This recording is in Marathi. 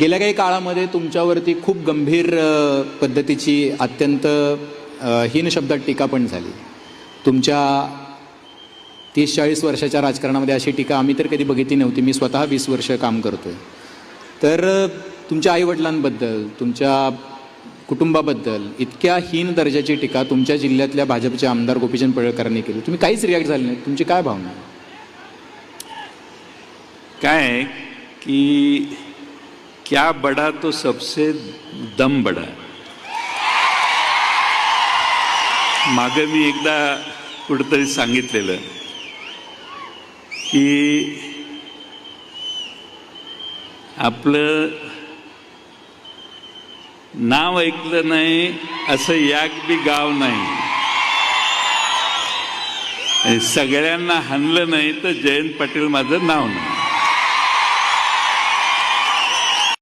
गेल्या काही काळामध्ये तुमच्यावरती खूप गंभीर पद्धतीची अत्यंत हीन शब्दात टीका पण झाली. तुमच्या तीस चाळीस वर्षाच्या राजकारणामध्ये अशी टीका आम्ही तर कधी बघितली नव्हती. मी स्वतः वीस वर्ष काम करतो आहे तर तुमच्या आईवडिलांबद्दल तुमच्या कुटुंबाबद्दल इतक्या हीन दर्जाची टीका तुमच्या जिल्ह्यातल्या भाजपचे आमदार गोपीचंद पडळकरांनी केली. तुम्ही काहीच रिॲक्ट झाले नाही. तुमची काय भावना काय की क्या बड़ा तो सबसे दम बड़ा मागं मी एकदा कुठंतरी सांगितलेलं की आपलं नाव ऐकलं नाही असं याक बी गाव नाही. सगळ्यांना हाणलं नाही तर जयंत पाटील माझं नाव नाही.